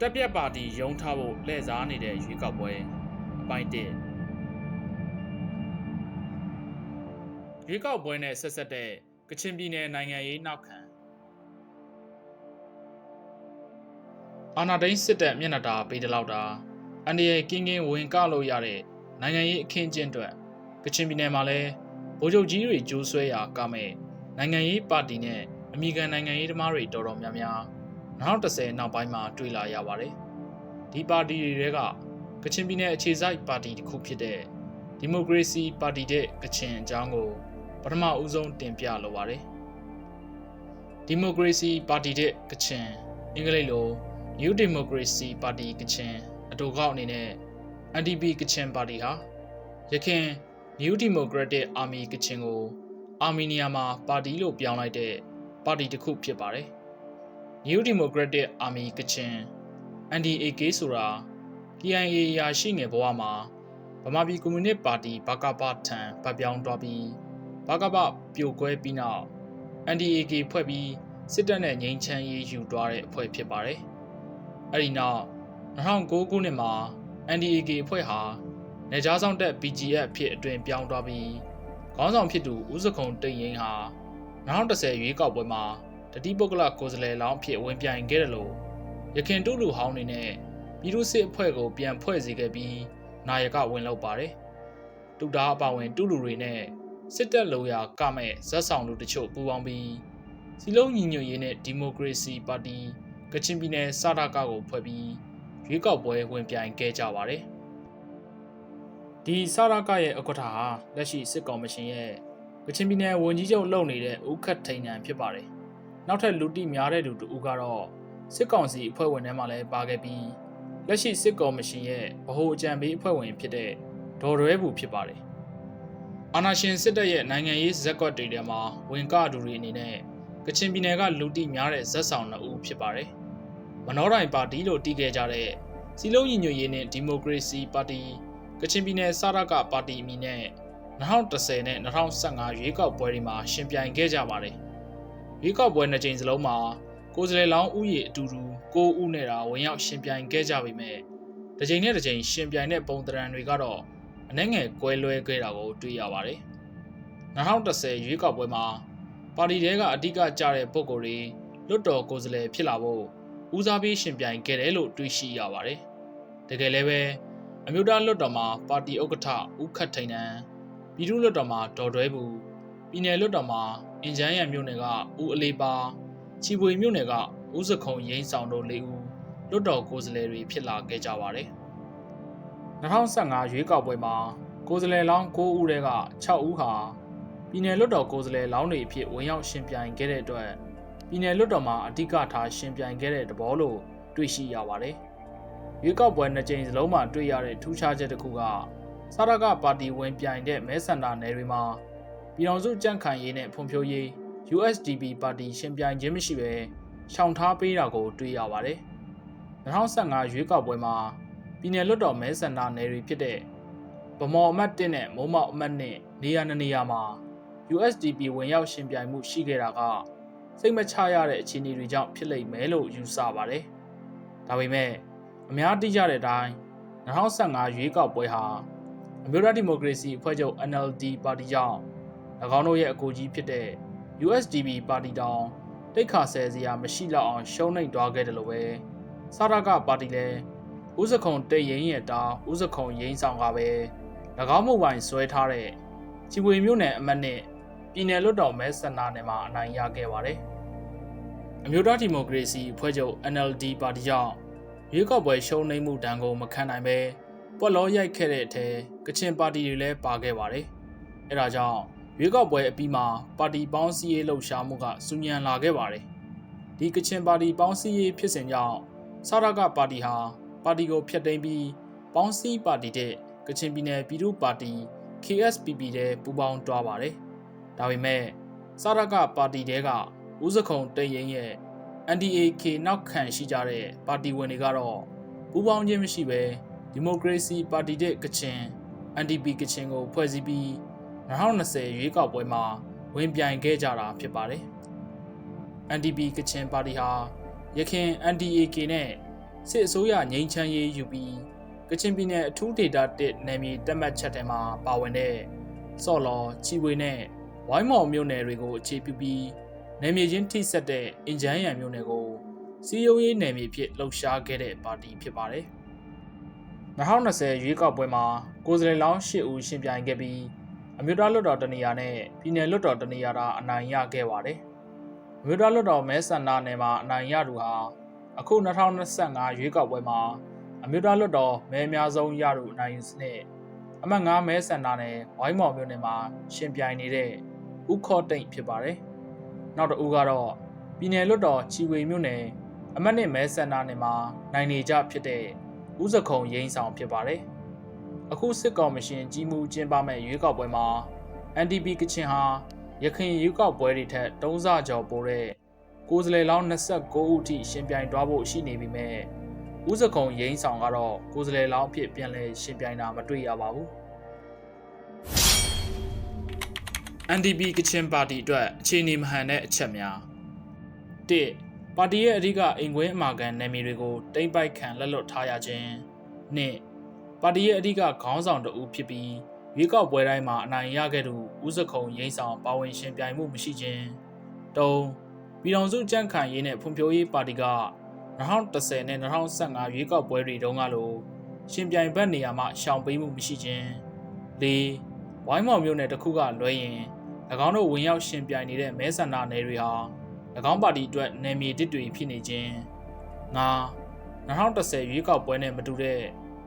တက်ပြက်ပါတီရုံးထားဖို့လှည့်စားနေတဲ့ရွေးကောက်ပွဲအပိုင်း1ရွေးကောက်ပွဲနဲ့ဆက်ဆက်တဲ့ကချင်ပြည်နယ်နိုင်ငံရေးနောက်ခံအာနာဒိန်းစစ်တပ်မျက်နှာတာပေးတလောက်တာအန်ဒီရဲ့ကင်းကင်းဝင်ကလို့ရတဲ့နိုင်ငံရေးအခင်းကျင်းအတွက်ကချင်ပြည်နယ်မှာလဲဗိုလ်ချုပ်ကြီးတွေကြိုးဆွဲရာကမဲ့နိုင်ငံရေးပါတီနဲ့အမိခံနိုင်ငံရေးသမားတွေတော်တော်များများ 2010နောက်ပိုင်းမှာတွေ့လာရပါတယ်။ဒီပါတီတွေကကချင်ပြည်နယ်အခြေစိုက်ပါတီတစ်ခုဖြစ်တဲ့ဒီမိုကရေစီပါတီတဲ့ကချင်အကြောင်းကိုပထမဦးဆုံးတင်ပြလိုပါတယ်။ဒီမိုကရေစီပါတီတဲ့ကချင်အင်္ဂလိပ်လို New Democracy Party ကချင်အတူကောက်အနေနဲ့ NDP ကချင်ပါတီဟာရခင် New Democratic Army ကချင်ကိုအာမီနီယာမှာပါတီလို့ပြောင်းလိုက်တဲ့ပါတီတစ်ခုဖြစ်ပါတယ်။ New Democratic Army ကချင် NDAK ဆိုတာ KIA ရာရှိငယ်ဘဝမှာဗမာပြည်ကွန်မြူနစ်ပါတီဘကပထံပတ်ပြောင်းသွားပြီးဘကပပြိုကွဲပြီးနောက် NDAK ဖွဲ့ပြီးစစ်တပ်နဲ့ငြိမ်းချမ်းရေးယူသွားတဲ့အဖွဲ့ဖြစ်ပါတယ်။အဲဒီနောက်2009ခုနှစ်မှာ NDAK အဖွဲ့ဟာနေကြားဆောင်တက် BGF ဖြစ်အတွင်ပြောင်းသွားပြီးခေါင်းဆောင်ဖြစ်သူဦးစခုံတိန်ရင်ဟာ2010ရွေးကောက်ပွဲမှာ တတိပုဂ္ဂလကိုယ်စားလှယ်လောင်းဖြစ်ဝင်ပြိုင်ခဲ့တယ်လို့ရခင်တူလူဟောင်းနေနဲ့ပြည်သူစစ်အဖွဲ့ကိုပြန်ဖွဲ့စည်းခဲ့ပြီးနာယကဝင်လောက်ပါတယ်။တူတာအပါဝင်တူလူတွေနဲ့စစ်တပ်လိုရာကမဲ့ဇက်ဆောင်လူတချို့ပူးပေါင်းပြီးစီလုံးညီညွတ်ရေးနဲ့ဒီမိုကရေစီပါတီကချင်ပြည်နယ်စတာကကိုဖွဲ့ပြီးရွေးကောက်ပွဲဝင်ပြိုင်ခဲ့ကြပါတယ်။ဒီစတာကရဲ့ဥက္ကဋ္ဌဟာလက်ရှိစစ်ကော်မရှင်ရဲ့ကချင်ပြည်နယ်ဝန်ကြီးချုပ်လုပ်နေတဲ့ဦးခတ်ထိန်နံဖြစ်ပါတယ်။ နောက်ထပ်လူတိများတဲ့သူတူကတော့စစ်ကောင်စီအဖွဲ့ဝင်ထဲမှာလည်းပါခဲ့ပြီးလက်ရှိစစ်ကော်မရှင်ရဲ့ဗဟိုအကြံပေးအဖွဲ့ဝင်ဖြစ်တဲ့ဒေါ်ရွဲဘူးဖြစ်ပါတယ်။အာနာရှင်စစ်တပ်ရဲ့နိုင်ငံရေးဇက်ကွက်တွေထဲမှာဝင်ကတူတွေအနေနဲ့ကချင်ပြည်နယ်ကလူတိများတဲ့ဇက်ဆောင်နှစ်ဦးဖြစ်ပါတယ်။မနောတိုင်ပါတီလို့တည်ခဲ့ကြတဲ့စီလုံးညီညွတ်ရေးနဲ့ဒီမိုကရေစီပါတီကချင်ပြည်နယ်စရကပါတီအမည်နဲ့2010နဲ့2015ရွေးကောက်ပွဲတွေမှာရှင်ပြိုင်ခဲ့ကြပါတယ်။ ရွေးကောက်ပွဲနှစ်ကြိမ်စလုံးမှာကိုယ်စားလှယ်လောင်းဥယေအတူတူ9ဦးနဲ့တာဝင်ရောက်ရှင်ပြိုင်ခဲ့ကြပေမဲ့တစ်ကြိမ်နဲ့တစ်ကြိမ်ရှင်ပြိုင်တဲ့ပုံသဏ္ဍာန်တွေကတော့အနှဲငယ်ကွဲလွဲခဲ့တာကိုတွေ့ရပါတယ်။2010ရွေးကောက်ပွဲမှာပါတီတဲကအဓိကကျတဲ့ပုံကိုယ်တွေလွတ်တော်ကိုယ်စားလှယ်ဖြစ်လာဖို့ဦးစားပေးရှင်ပြိုင်ခဲ့တယ်လို့တွေ့ရှိရပါတယ်။တကယ်လည်းပဲအမျိုးသားလွတ်တော်မှာပါတီဥက္ကဋ္ဌဦးခတ်ထိန်နံပြည်သူ့လွတ်တော်မှာဒေါ်တွဲဘူး ပြည်နယ်လွတ်တော်မှာအင်ဂျန်ရံမြို့နယ်ကဦးအလေးပါချီပွေမြို့နယ်ကဦးစခုံရင်းဆောင်တို့၄ဦးလွတ်တော်ကိုယ်စားလှယ်တွေဖြစ်လာခဲ့ကြပါတယ်။2015ရွေးကောက်ပွဲမှာကိုယ်စားလှယ်လောင်း9ဦးထဲက6ဦးဟာပြည်နယ်လွတ်တော်ကိုယ်စားလှယ်လောင်းတွေအဖြစ်ဝင်ရောက်ရှင်ပြိုင်ခဲ့တဲ့အတွက်ပြည်နယ်လွတ်တော်မှာအဓိကထားရှင်ပြိုင်ခဲ့တဲ့သဘောလို့တွေ့ရှိရပါတယ်။ရွေးကောက်ပွဲနှစ်ကြိမ်စလုံးမှာတွေ့ရတဲ့ထူးခြားချက်တစ်ခုကစရကပါတီဝင်ပြိုင်တဲ့မဲဆန္ဒနယ်တွေမှာ ပြည်တော်စုကြန့်ခိုင်ရေးနဲ့ဖွံ့ဖြိုးရေး USDP ပါတီရှင်ပြိုင်ခြင်းမရှိဘဲရှောင်ထားပေးတာကိုတွေ့ရပါတယ်။2015ရွေးကောက်ပွဲမှာပြည်내လွတ်တော်မဲဆန္ဒနယ်တွေဖြစ်တဲ့ဗမော်အမတ်1နဲ့မိုးမောက်အမတ်2နေရာနှစ်နေရာမှာ USDP ဝင်ရောက်ရှင်ပြိုင်မှုရှိခဲ့တာကစိတ်မချရတဲ့အခြေအနေတွေကြောင့်ဖြစ်လိမ့်မယ်လို့ယူဆပါတယ်။ဒါပေမဲ့အများသိကြတဲ့အတိုင်း2015ရွေးကောက်ပွဲဟာအမျိုးသားဒီမိုကရေစီအဖွဲ့ချုပ် NLD ပါတီကြောင့်၎ င်းတို့ရဲ့အကူကြီးဖြစ်တဲ့ USDP ပါတီတောင်တိတ်ခါဆဲစရာမရှိတော့အောင်ရှုံးနိမ့်သွားခဲ့တယ်လို့ပဲစရကပါတီလည်းဥစခုံတိတ်ရင်ရဲ့တာဥစခုံရင်းဆောင်ကပဲ၎င်းမှုပိုင်ဆွဲထားတဲ့ချီဝေမြို့နယ်အမတ်နဲ့ပြည်နယ်လွတ်တော်မဲဆန္ဒနယ်မှာအနိုင်ရခဲ့ပါတယ်။အမျိုးသားဒီမိုကရေစီအဖွဲ့ချုပ် NLD ပါတီကြောင့်ရွေးကောက်ပွဲရှုံးနိမ့်မှုတန်ကိုမခံနိုင်ပဲပွက်လောရိုက်ခဲ့တဲ့အထက်ကချင်ပါတီတွေလည်းပါခဲ့ပါတယ်။အဲဒါကြောင့် ရွေးကောက်ပွဲအပြီးမှာပါတီပေါင်းစည်းရေးလှုပ်ရှားမှုကစူညံလာခဲ့ပါတယ်။ဒီကချင်ပါတီပေါင်းစည်းရေးဖြစ်စဉ်ကြောင့်စရကပါတီဟာပါတီကိုဖျက်သိမ်းပြီးပေါင်းစည်းပါတီတဲ့ကချင်ပြည်နယ်ပြည်သူ့ပါတီ KSPP တဲ့ပူးပေါင်းတွားပါတယ်။ဒါပေမဲ့စရကပါတီတဲကဦးစခုံတိတ်ရင်ရဲ့ NDAK နောက်ခံရှိကြတဲ့ပါတီဝင်တွေကတော့ပူးပေါင်းခြင်းမရှိဘဲဒီမိုကရေစီပါတီတဲ့ကချင် NDP ကချင်ကိုဖွဲ့စည်းပြီး 2020ရွေးကောက်ပွဲမှာဝင်ပြိုင်ခဲ့ကြတာဖြစ်ပါတယ်။ NDP ကချင်ပါတီဟာရခင် NDAK နဲ့စစစ်အစိုးရငြိမ်းချမ်းရေးယူပြီးကချင်ပြည်နယ်အထူးဒေသတစ်နယ်မြေတက်မှတ်ချက်ထဲမှာပါဝင်တဲ့စော့လော်ချီဝေနဲ့ဝိုင်းမော်မြို့နယ်တွေကိုအခြေပြုပြီးနယ်မြေချင်းထိစပ်တဲ့အင်ဂျန်ရံမြို့နယ်ကိုစီယုံရေးနယ်မြေဖြစ်လှုပ်ရှားခဲ့တဲ့ပါတီဖြစ်ပါတယ်။2020ရွေးကောက်ပွဲမှာကိုယ်စားလှယ်လောင်း8ဦးရှင်ပြိုင်ခဲ့ပြီး အမျိုးသားလွှတ်တော်တနေရာနဲ့ပြည်နယ်လွှတ်တော်တနေရာသာအနိုင်ရခဲ့ပါတယ်။အမျိုးသားလွှတ်တော်မဲဆန္ဒနယ်မှာအနိုင်ရသူဟာအခု2025ရွေးကောက်ပွဲမှာအမျိုးသားလွှတ်တော်မဲအများဆုံးရသူအနိုင်ယူစနစ်အမှတ်9မဲဆန္ဒနယ်ဝိုင်းမော်မြို့နယ်မှာရှင်ပြိုင်နေတဲ့ဥခော့တိတ်ဖြစ်ပါတယ်။နောက်တစ်ဦးကတော့ပြည်နယ်လွှတ်တော်ချီဝေမြို့နယ်အမှတ်1မဲဆန္ဒနယ်မှာနိုင်နေကြဖြစ်တဲ့ဥဇခုံရင်းဆောင်ဖြစ်ပါတယ်။ အခုစစ်ကောင်မရှင်ကြီးမှုကျင်းပမဲ့ရွေးကောက်ပွဲမှာ NDP ကချင်ဟာရခိုင်ရွေးကောက်ပွဲတွေထက်၃ဆကျော်ပိုတဲ့ကိုယ်စားလှယ်လောင်း29ဦးထိရှင်ပြိုင်သွားဖို့ရှိနေပြီမဲ့ဦးစကုံရင်းဆောင်ကတော့ကိုယ်စားလှယ်လောင်းအဖြစ်ပြန်လည်ရှင်ပြိုင်တာမတွေ့ရပါဘူး NDP ကချင်ပါတီအတွက်အခြေအနေမဟန်တဲ့အချက်များ၁ပါတီရဲ့အဓိကအိမ်ခွင်းအမာခံနယ်မြေတွေကိုတိမ့်ပိုက်ခံလက်လွတ်ထားရခြင်း၂ ပါတီရဲ့အဓိကခေါင်းဆောင်တဦးဖြစ်ပြီးရွေးကောက်ပွဲတိုင်းမှာအနိုင်ရခဲ့သူဦးစခုံရင်းဆောင်ပါဝင်ရှင်ပြိုင်မှုမရှိခြင်း၃ပြည်တော်စုကြန့်ခိုင်ရေးနဲ့ဖွံ့ဖြိုးရေးပါတီက2010နဲ့2015ရွေးကောက်ပွဲတွေတုန်းကလိုရှင်ပြိုင်ဘက်နေရာမှာရှောင်ပေးမှုမရှိခြင်း၄ဝိုင်းမော်မျိုးနယ်တစ်ခုကလွဲရင်၎င်းတို့ဝင်ရောက်ရှင်ပြိုင်နေတဲ့မဲဆန္ဒနယ်တွေဟာ၎င်းပါတီအတွက်နယ်မြေတစ်တွေဖြစ်နေခြင်း၅2010ရွေးကောက်ပွဲနဲ့မတူတဲ့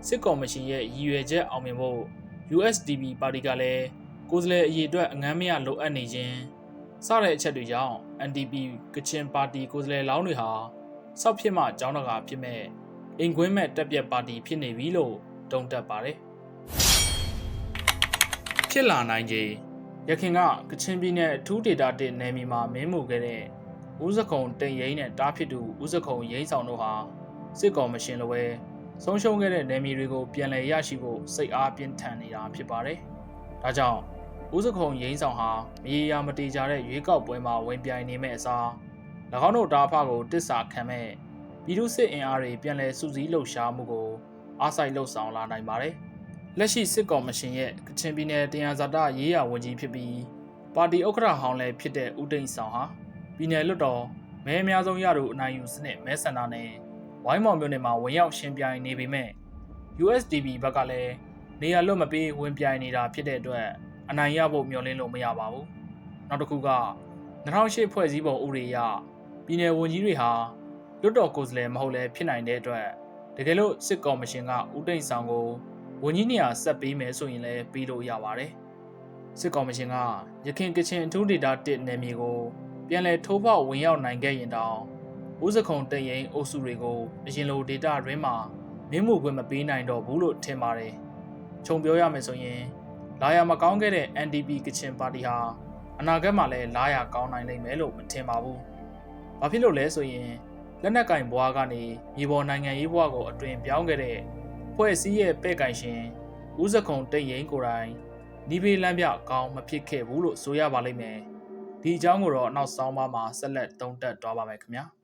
စစ်ကော်မရှင်ရဲ့ရည်ရွယ်ချက်အောင်မြင်ဖို့ USDP ပါတီကလည်းကိုယ်စားလှယ်အရေးအတွက်အငမ်းမရလိုအပ်နေခြင်းစတဲ့အချက်တွေကြောင့် NDP ကချင်ပါတီကိုယ်စားလှယ်လောင်းတွေဟာစောက်ဖြစ်မှကျောင်းတကာဖြစ်မဲ့အင်ကွင်းမဲ့တက်ပြက်ပါတီဖြစ်နေပြီလို့တုံ့တက်ပါတယ်ဖြစ်လာနိုင်ခြေရခင်ကကချင်ပြည်နယ်အထူးဒေတာတစ်နယ်မြေမှာမင်းမှုခဲ့တဲ့ဦးစခုံတိန်ရိန်းနဲ့တားဖြစ်သူဦးစခုံရိန်းဆောင်တို့ဟာစစ်ကောင်မရှင်လိုပဲ ဆုံးရှုံးခဲ့တဲ့နယ်မြေတွေကိုပြန်လည်ရရှိဖို့စိတ်အားပြင်းထန်နေတာဖြစ်ပါတယ်။ဒါကြောင့်ဦးစခုံရိန်းဆောင်ဟာမရေရာမတေကြတဲ့ရွေးကောက်ပွဲမှာဝင်ပြိုင်နေမဲ့အစား၎င်းတို့တာဖကိုတစ္ဆာခံမဲ့ပြည်သူစစ်အင်အားတွေပြန်လည်စုစည်းလှုပ်ရှားမှုကိုအားစိုက်လှုပ်ဆောင်လာနိုင်ပါတယ်။လက်ရှိစစ်ကောင်မရှင်ရဲ့ကချင်ပြည်နယ်တရားဇာတရေးရာဝန်ကြီးဖြစ်ပြီးပါတီဥက္ကဋ္ဌဟောင်းလည်းဖြစ်တဲ့ဦးတိန်ဆောင်ဟာပြည်နယ်လွှတ်တော်မဲအများဆုံးရသူအနိုင်ယူစနစ်မဲဆန္ဒနဲ့ ဝိုင်းမော်မြို့နယ်မှာဝင်ရောက်ရှင်ပြိုင်နေပေမဲ့ USDP ဘက်ကလည်းနေရာလွတ်မပေးဝင်ပြိုင်နေတာဖြစ်တဲ့အတွက်အနိုင်ရဖို့မျှော်လင့်လို့မရပါဘူး။နောက်တစ်ခုက2008ဖွဲ့စည်းပုံဥပဒေအရပြည်내ဝန်ကြီးတွေဟာလွတ်တော်ကိုယ်စားလှယ်မဟုတ်လဲဖြစ်နိုင်တဲ့အတွက်တကယ်လို့စစ်ကော်မရှင်ကဦးတိန်ဆောင်ကိုဝန်ကြီးနေရာဆက်ပေးမယ်ဆိုရင်လည်းပြီးလို့ရပါတယ်။စစ်ကော်မရှင်ကရခိုင်ကချင်အထူးဒေတာတစ်နယ်မြေကိုပြန်လည်ထိုးဖောက်ဝင်ရောက်နိုင်ခဲ့ရင်တောင် ဦးစခုံတရင်အုပ်စုတွေကိုအရင်လိုဒေတာရင်းမှာမင်းမှုခွင့်မပေးနိုင်တော့ဘူးလို့ထင်ပါတယ်။ခြုံပြောရမယ်ဆိုရင်လာရမကောင်းခဲ့တဲ့ NDP ကချင်ပါတီဟာအနာဂတ်မှာလည်းလာရကောင်းနိုင်လိမ့်မယ်လို့မထင်ပါဘူး။ဘာဖြစ်လို့လဲဆိုရင်လက်နက်ကင်ဘွားကနေမြေပေါ်နိုင်ငံရေးဘွားကိုအတွင်ပြောင်းခဲ့တဲ့ဖွဲ့စည်းရဲ့ပဲ့ကင်ရှင်ဦးစခုံတိတ်ရင်ကိုယ်တိုင်နီးပေးလမ်းပြကောင်းမဖြစ်ခဲ့ဘူးလို့ဆိုရပါလိမ့်မယ်။ဒီအကြောင်းကိုတော့နောက်ဆောင်ပါမှာဆက်လက်သုံးသပ်သွားပါမယ်ခင်ဗျာ။